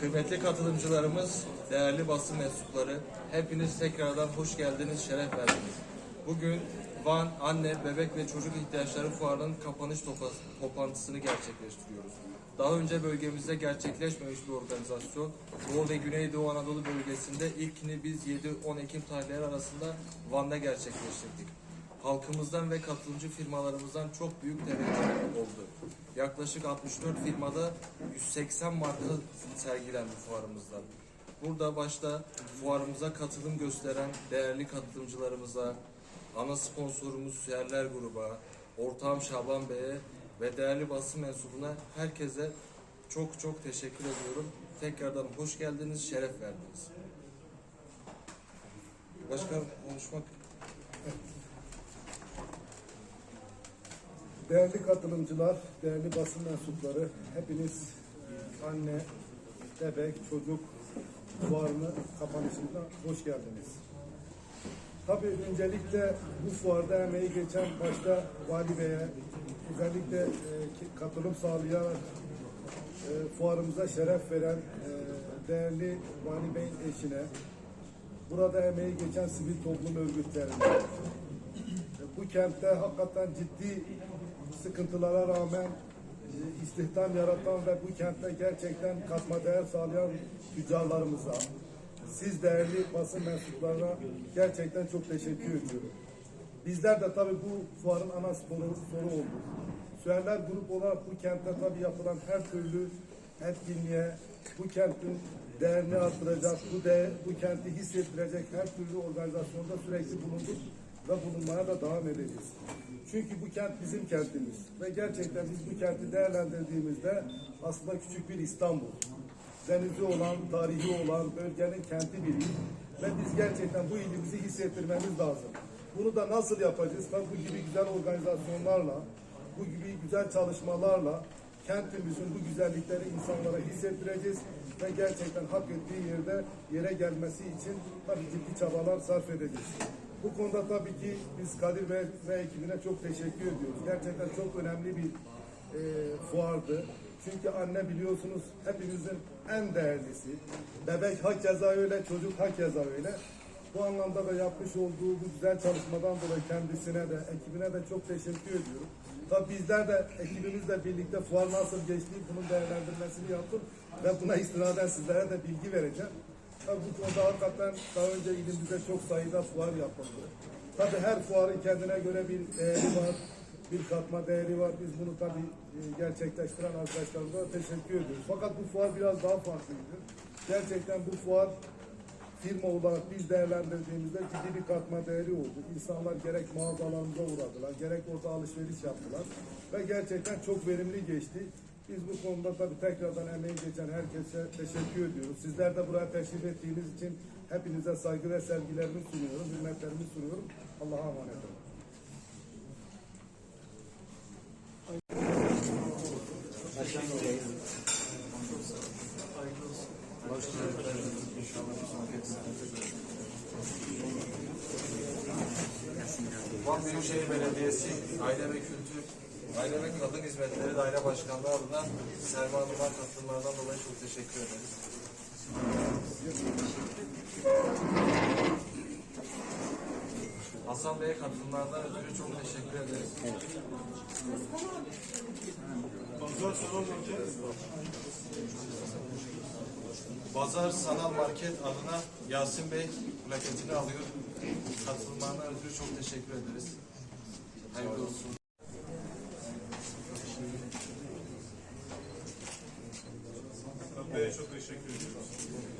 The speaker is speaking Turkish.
Kıymetli katılımcılarımız, değerli basın mensupları, hepiniz tekrardan hoş geldiniz, şeref verdiniz. Bugün Van Anne, Bebek ve Çocuk İhtiyaçları Fuarı'nın kapanış toplantısını gerçekleştiriyoruz. Daha önce bölgemizde gerçekleşmemiş bir organizasyon. Doğu ve Güneydoğu Anadolu bölgesinde ilkini biz 7-10 Ekim tarihleri arasında Van'da gerçekleştirdik. Halkımızdan ve katılımcı firmalarımızdan çok büyük teveccüh oldu. Yaklaşık 64 firmada 180 marka sergilendi fuarımızda. Burada başta fuarımıza katılım gösteren değerli katılımcılarımıza, ana sponsorumuz Yerler Gruba, ortağım Şaban Bey'e ve değerli basın mensubuna herkese çok çok teşekkür ediyorum. Tekrardan hoş geldiniz, şeref verdiniz. Başkan konuşmak Değerli katılımcılar, değerli basın mensupları, hepiniz anne, bebek, çocuk fuarını kapanışında hoş geldiniz. Tabii öncelikle bu fuarda emeği geçen başta Vali Bey'e, özellikle e, katılım sağlayan, e, fuarımıza şeref veren e, değerli Vali Bey'in eşine, burada emeği geçen sivil toplum örgütlerine, bu kentte hakikaten ciddi sıkıntılara rağmen e, istihdam yaratan ve bu kentte gerçekten katma değer sağlayan tüccarlarımıza, siz değerli basın mensuplarına gerçekten çok teşekkür ediyorum. Bizler de tabii bu fuarın ana sporu soru oldu. Süerler grup olarak bu kentte tabii yapılan her türlü etkinliğe, bu kentin değerini arttıracak, bu, de, bu kenti hissettirecek her türlü organizasyonda sürekli bulunduk ve bulunmaya da devam edeceğiz. Çünkü bu kent bizim kentimiz ve gerçekten biz bu kenti değerlendirdiğimizde aslında küçük bir İstanbul. Denizi olan, tarihi olan, bölgenin kenti biri ve biz gerçekten bu ilimizi hissettirmemiz lazım. Bunu da nasıl yapacağız? Tabii bu gibi güzel organizasyonlarla, bu gibi güzel çalışmalarla kentimizin bu güzellikleri insanlara hissettireceğiz ve gerçekten hak ettiği yerde yere gelmesi için tabii ciddi çabalar sarf edeceğiz. Bu konuda tabii ki biz Kadir ve, ve ekibine çok teşekkür ediyoruz. Gerçekten çok önemli bir e, fuardı. Çünkü anne biliyorsunuz hepimizin en değerlisi. Bebek hakeza öyle, çocuk hakeza öyle. Bu anlamda da yapmış olduğu bu güzel çalışmadan dolayı kendisine de, ekibine de çok teşekkür ediyorum. Tabii bizler de ekibimizle birlikte fuar nasıl geçti bunun değerlendirmesini yaptım ve buna istinaden sizlere de bilgi vereceğim. Bu konuda hakikaten daha önce ilimizde çok sayıda fuar yapıldı. Tabii her fuarın kendine göre bir değeri var, bir katma değeri var. Biz bunu tabii e, gerçekleştiren arkadaşlarımıza da teşekkür ediyoruz. Fakat bu fuar biraz daha farklıydı. Gerçekten bu fuar firma olarak biz değerlendirdiğimizde ciddi bir katma değeri oldu. İnsanlar gerek mağazalarımıza uğradılar, gerek orada alışveriş yaptılar ve gerçekten çok verimli geçti. Biz bu konuda tabii tekrardan emeği geçen herkese teşekkür ediyoruz. Sizler de buraya teşrif ettiğiniz için hepinize saygı ve sevgilerimi sunuyorum, hürmetlerimi sunuyorum. Allah'a emanet olun. Van Büyükşehir Belediyesi Aile ve Kültür Aile ve Kadın Hizmetleri Daire Başkanlığı adına Selma Hanım'a katılımlardan dolayı çok teşekkür ederiz. Hasan Bey'e katılımlardan ötürü çok teşekkür ederiz. Bazar Sanal Market adına Yasin Bey plaketini alıyor. Katılımlarından ötürü çok teşekkür ederiz. Hayırlı olsun. Bey'e çok teşekkür ediyoruz.